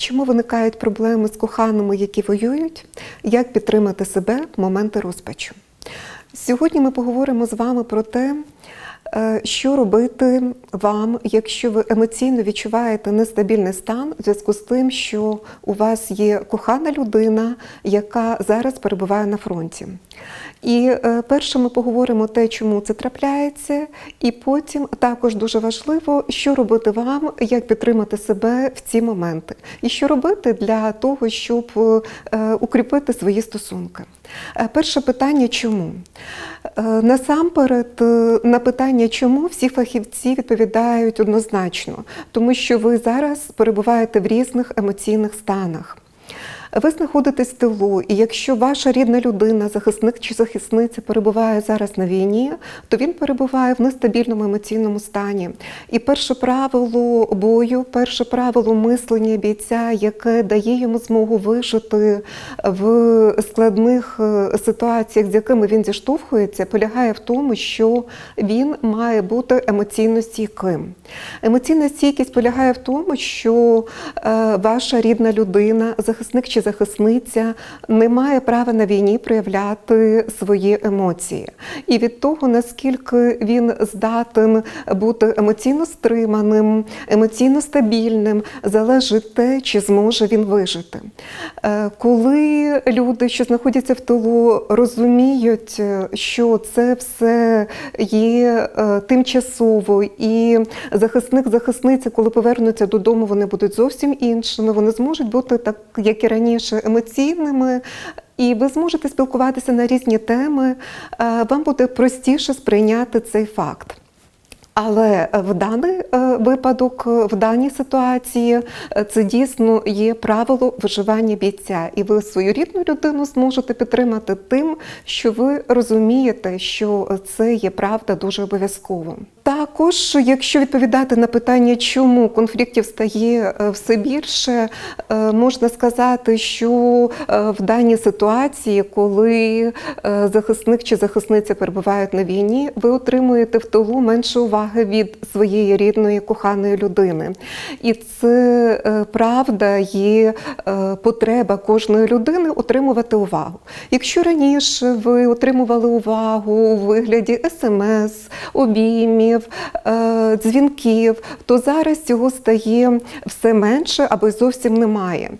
Чому виникають проблеми з коханими, які воюють? Як підтримати себе в моменти розпачу? Сьогодні ми поговоримо з вами про те, що робити вам, якщо ви емоційно відчуваєте нестабільний стан в зв'язку з тим, що у вас є кохана людина, яка зараз перебуває на фронті. І е, перше ми поговоримо те, чому це трапляється, і потім також дуже важливо, що робити вам, як підтримати себе в ці моменти, і що робити для того, щоб е, укріпити свої стосунки. Е, Перше питання чому? Е, Насамперед, е, на питання чому всі фахівці відповідають однозначно, тому що ви зараз перебуваєте в різних емоційних станах. Ви знаходитесь в тилу, і якщо ваша рідна людина, захисник чи захисниця перебуває зараз на війні, то він перебуває в нестабільному емоційному стані. І перше правило бою, перше правило мислення бійця, яке дає йому змогу вижити в складних е, ситуаціях, з якими він зіштовхується, полягає в тому, що він має бути емоційно стійким. Емоційна стійкість полягає в тому, що е, ваша рідна людина, захисник чи захисниця, не має права на війні проявляти свої емоції. І від того, наскільки він здатен бути емоційно стриманим, емоційно стабільним, залежить те, чи зможе він вижити. Е, Коли люди, що знаходяться в тилу, розуміють, що це все є е, тимчасово, і захисник, захисниця, коли повернуться додому, вони будуть зовсім іншими. Вони зможуть бути так, як і раніше, емоційними. І ви зможете спілкуватися на різні теми. Е, Вам буде простіше сприйняти цей факт. Але в даний е, випадок, в даній ситуації, е, це дійсно є правило виживання бійця, і ви свою рідну людину зможете підтримати тим, що ви розумієте, що це є правда дуже обов'язково. Також, якщо відповідати на питання, чому конфліктів стає е, все більше, е, можна сказати, що е, в даній ситуації, коли захисник чи захисниця перебувають на війні, ви отримуєте в тилу менше уваги від своєї рідної коханої людини. І це правда є потреба кожної людини отримувати увагу. Якщо раніше ви отримували увагу у вигляді смс, обіймів, е, дзвінків, то зараз цього стає все менше або й зовсім немає.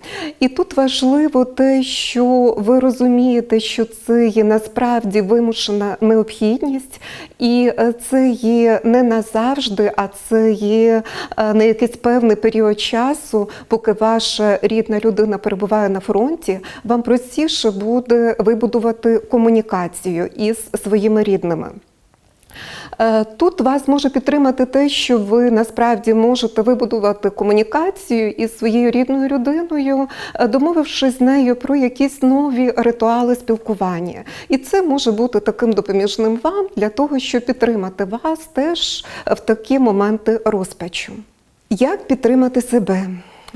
І тут важливо те, що ви розумієте, що це є насправді вимушена необхідність, і е, це є не назавжди, а це є е, на якийсь певний період часу, поки ваша рідна людина перебуває на фронті, вам простіше буде вибудувати комунікацію із своїми рідними. Е, Тут вас може підтримати те, що ви насправді можете вибудувати комунікацію із своєю рідною людиною, е, домовившись з нею про якісь нові ритуали спілкування. І це може бути таким допоміжним вам для того, щоб підтримати вас теж в такі моменти розпачу. Як підтримати себе?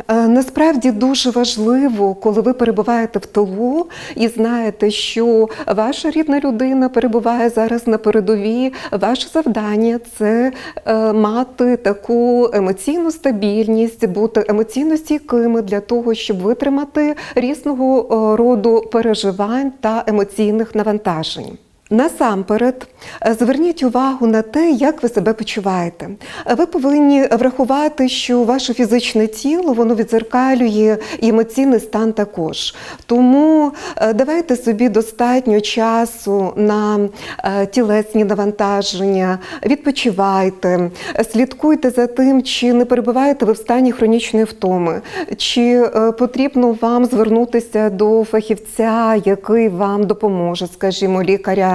Е, Насправді дуже важливо, коли ви перебуваєте в тилу і знаєте, що ваша рідна людина перебуває зараз на передовій. Ваше завдання це е, мати таку емоційну стабільність, бути емоційно стійкими для того, щоб витримати різного е, роду переживань та емоційних навантажень. Насамперед, е, зверніть увагу на те, як ви себе почуваєте. Е, Ви повинні врахувати, що ваше фізичне тіло воно відзеркалює емоційний стан також. Тому е, давайте собі достатньо часу на тілесні навантаження, відпочивайте, слідкуйте за тим, чи не перебуваєте ви в стані хронічної втоми, чи потрібно вам звернутися до фахівця, який вам допоможе, скажімо, лікаря,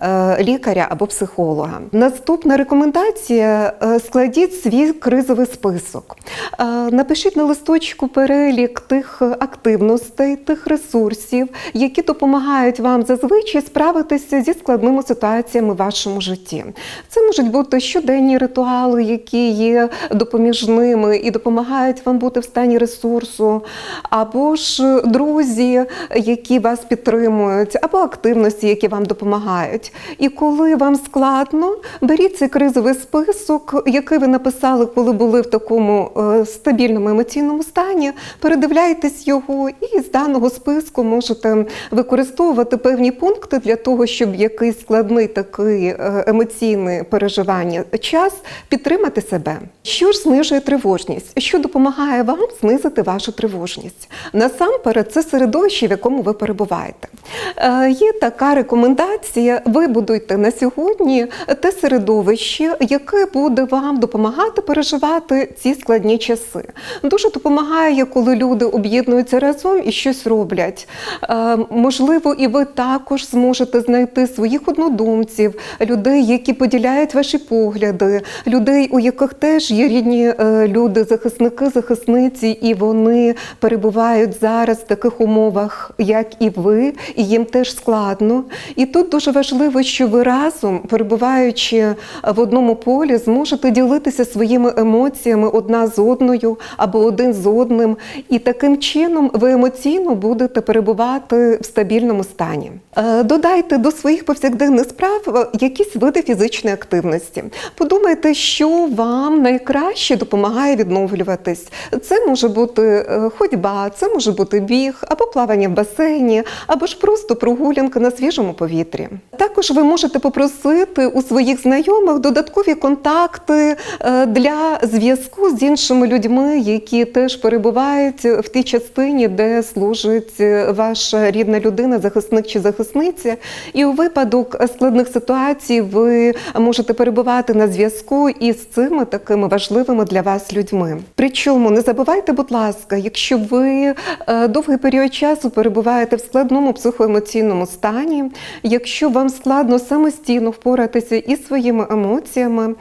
е, лікаря або психолога. Наступна рекомендація: е, складіть свій кризовий список. Е, Напишіть на листочку перелік тих активностей, тих ресурсів, які допомагають вам зазвичай справитися зі складними ситуаціями в вашому житті. Це можуть бути щоденні ритуали, які є допоміжними і допомагають вам бути в стані ресурсу, або ж друзі, які вас підтримують, або активності, які вам допомагають допомагають. І коли вам складно, беріть цей кризовий список, який ви написали, коли були в такому е, стабільному емоційному стані. Передивляйтесь його, і з даного списку можете використовувати певні пункти для того, щоб якийсь складний такий е, емоційний переживання час підтримати себе. Що ж знижує тривожність? Що допомагає вам знизити вашу тривожність? Насамперед, це середовище, в якому ви перебуваєте. Е, Є така рекомендація: вибудуйте на сьогодні те середовище, яке буде вам допомагати переживати ці складні часи. Дуже допомагає, коли люди об'єднуються разом і щось роблять. Е, Можливо, і ви також зможете знайти своїх однодумців, людей, які поділяють ваші погляди, людей, у яких теж є рідні е, люди, захисники, захисниці, і вони перебувають зараз в таких умовах, як і ви, і їм теж складно. І тут дуже важливо, що ви разом, перебуваючи в одному полі, зможете ділитися своїми емоціями одна з одною або один з одним. І таким чином ви емоційно будете перебувати в стабільному стані. Е, Додайте до своїх повсякденних справ якісь види фізичної активності. Подумайте, що вам найкраще допомагає відновлюватись. Це може бути е, ходьба, це може бути біг, або плавання в басейні, або ж просто прогулянка на свіжому повітрі. Також ви можете попросити у своїх знайомих додаткові контакти е, для зв'язку з іншими людьми, які теж перебувають в тій частині, де служить е, ваша рідна людина, захисник чи захисниця. І у випадок складних ситуацій ви можете перебувати на зв'язку із цими такими важливими для вас людьми. Причому не забувайте, будь ласка, якщо ви е, довгий період часу перебуваєте в складному психоемоційному стані, якщо вам складно самостійно впоратися із своїми емоціями,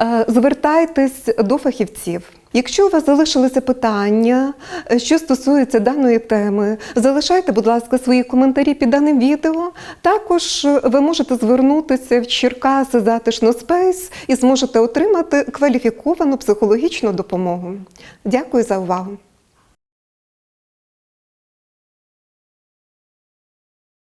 е, звертайтесь до фахівців. Якщо у вас залишилися питання, е, що стосується даної теми, залишайте, будь ласка, свої коментарі під даним відео. Також е, ви можете звернутися в Черкаси затишно Спейс і зможете отримати кваліфіковану психологічну допомогу. Дякую за увагу.